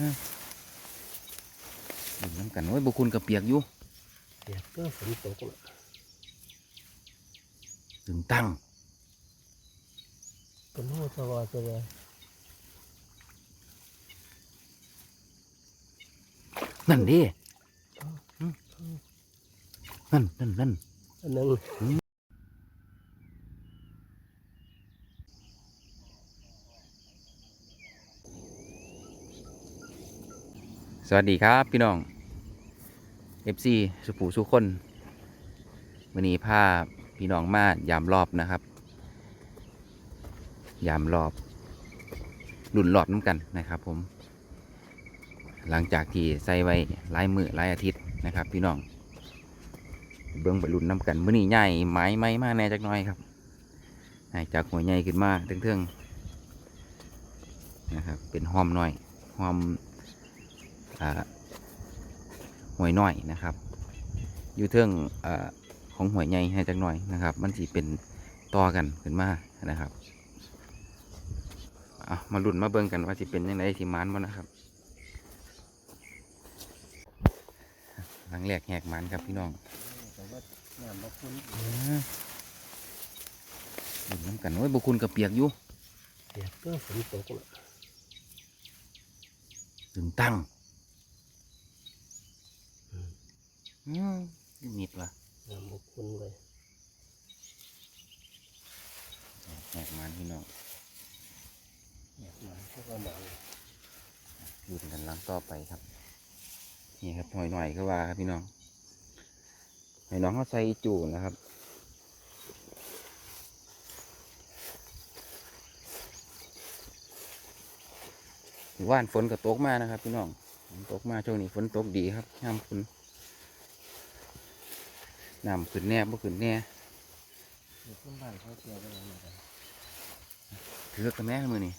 ดื่มน้ำกันโอ้ยบุคุณกับเปียกอยู่เปียกก็ฝนตกน่ะถึงตั้งเป็นหัวสวาสวานั่นดิอืมนั่นนั่นนั่นอันนึ สวัสดีครับพี่น้อง FC สุผูสุคนวันนี้พาพี่น้องมายามรอบนะครับ ยามรอบรุ่นรอบน้ำกันนะครับผม หลังจากที่ใส่ไว้หลายมือหลายอาทิตย์นะครับ พี่น้อง เบื้องไปรุ่นน้ำกันมื่อนี้ใหญ่ไม้ไม้มากแน่จักหน่อยครับจากหัวใหญ่ขึ้นมาเทิงๆนะครับเป็นหอมหน่อยหอม หวยน้อยนะครับ อยู่เทิงอาของหวยใหญ่ให้จักหน่อยนะครับ มันสิเป็นต่อกันขึ้นมานะครับเอามาลุ้นมาเบิ่งกันว่าสิเป็นยังไงสิมานบ่นะครับ หลังแรกแหกมันครับพี่น้องแต่ว่าน้ำบ่คุ้นดื่มน้ำกันโอ้ยบุคุณกับเปียกอยู่เปียกก็ฝนตกน่ะถึงตั้ง อืมนิดว่ะน้ำบ่คุ้นเลยแหกมันพี่น้องเปียกมาพวกเราหมองดูกันหลังต่อไปครับ นี่ครับหอยหน่อยก็ว่าครับพี่น้องหอยน้องเขาใส่จูนะครับว่านฝนก็ตกมานะครับ พี่น้องฝนตกมาช่วงนี้ฝนตกดีครับน้ำฝน น้ำขึ้นแน่บ่ขึ้นแน่อยู่ที่บ้านเขาเชียร์กันอะไรกันถือกกันแม่มือนี่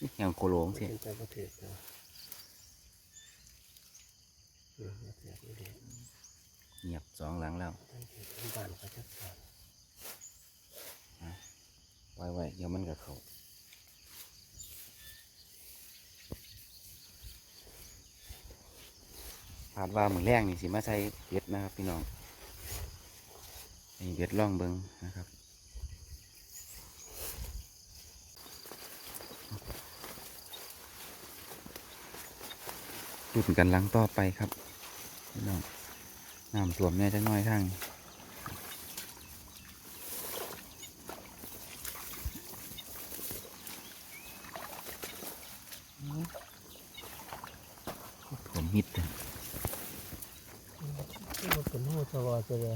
นี่อย่างโคโลงเสียนใจประเทศนะเทศนี่เด็กเงียบสองหลังแล้วตั้งแต่ที่บ้านเขาจะสอนปล่อยไว้เดี๋ยวมันก็เขาาดว่ามือแรงนี่สิมาใส่เบ็ดนะครับ พี่น้องนี่เบ็ดล่องเบิงนะครับรุ่นกันหลังต่อไปครับพี่น้องน้ำท่วมแน่จังน้อยทางนี้ท่วมมิดเลย เป็นหัวสวาสวา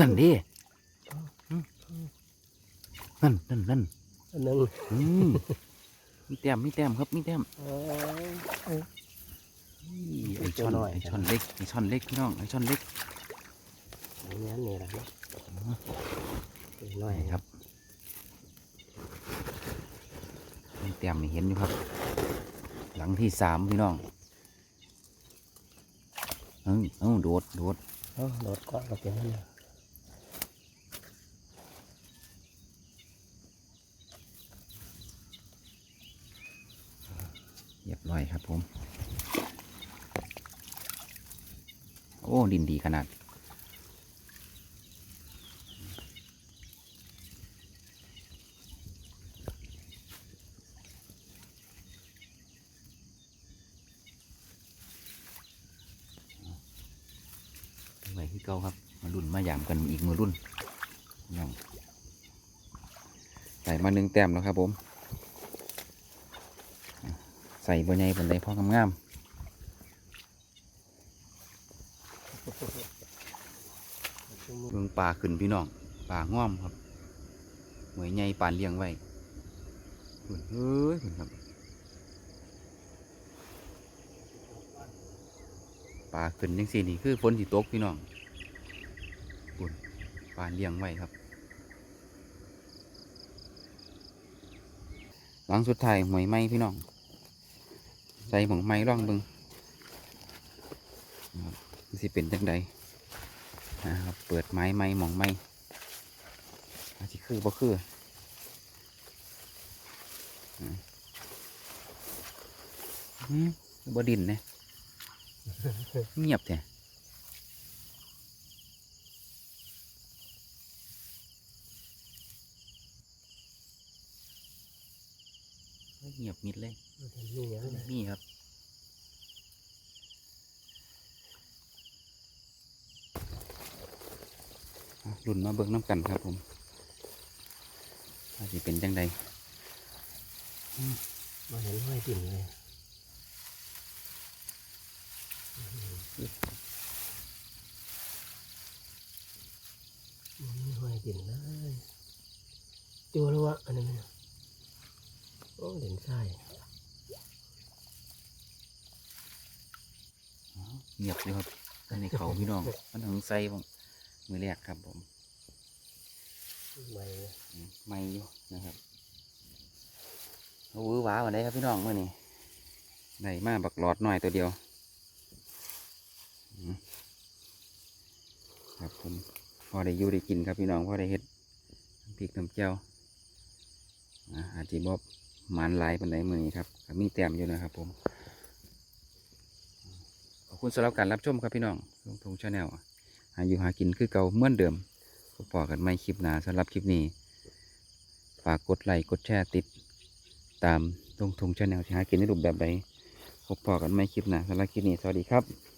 นั่นดิอืมนั่นนั่นนั่นอันนึงอืมมีแต้มมีแต้มครับมีแต้มอ๋อไอช่อนตัวน้อยไอช่อนเล็กไอช่อนเล็กพี่น้องไอช่อนเล็กอันนี้นี่แหละเนาะเป็นน้อยนี่ครับมีแต้มนี่เห็นอยู่ครับ หลังที่สามพี่น้องเอ้าเอ้าโดดโดดเอ้าโดดเกาะกับเป็นนั่นน่ะเรียบร้อยครับผม โอ้ ดินดีขนาด เก่าครับมารุ่นมายามกันอีกมือรุ่นยังใส่มาหนึ่งแต้มแล้วครับผม ใส่บนใหญ่บนใดพองามๆเบิ่งปลาขึ้นพี่น้องปลาง่อมครับหวยใหญ่ปานเลี้ยงไว้เฮ้ยครับปลาขึ้นยังสี่นี่คือฝนที่ตกพี่น้อง ปลาเลี้ยงไว้ครับ หลังสุดท้ายหวยไหมพี่น้อง ใส่หมองไม้ร่องบิงสิเป็นจังใดนะครับเปิดไม้ไม้หมองไม้อาจจะคือบ่คืออืมบ่ดินเนะเงียบแท้ เฮ้ยเงียบมิดเลยนี่อย่างนะนี่ครับอะรุ่นมาเบิ่งน้ำกันครับผมว่าสิเป็นจังใดมาเห็นห้อยดินเลยมันมีห้อยดินเลยตัวแล้ววะอันนี้มัน โอ้เด่นใช่อ๋อเงียบเลยครับอันนี้เขาพี่น้อง มันถึงใส่บ้างมือแรกครับผม ไม่อืมไม่อยู่นะครับเอาวื้อหว้าวันไดครับพี่น้องเมื่อนี้ได้มาบักหลอดหน่อยตัวเดียวอืมครับผมพอได้อยู่ได้กินครับพี่น้องพอได้เฮ็ดน้ำพริกน้ำเจียวอ่าอาจจะบอบ หมันหลายปันไดมือนี้ครับมีแต้มอยู่นะครับผม ขอบคุณสำหรับการรับชมครับพี่น้องลงทงชาแนลหาอยู่หากินคือเก่าเหมือนเดิมพบปอกันไม่คลิปหนาสำหรับคลิปนี้ฝากกดไลค์กดแชร์ติด ตามลงทงชาแนลที่หากินในรูปแบบใดพบปอกันไม่คลิปหนาสำหรับคลิปนี้สวัสดีครับ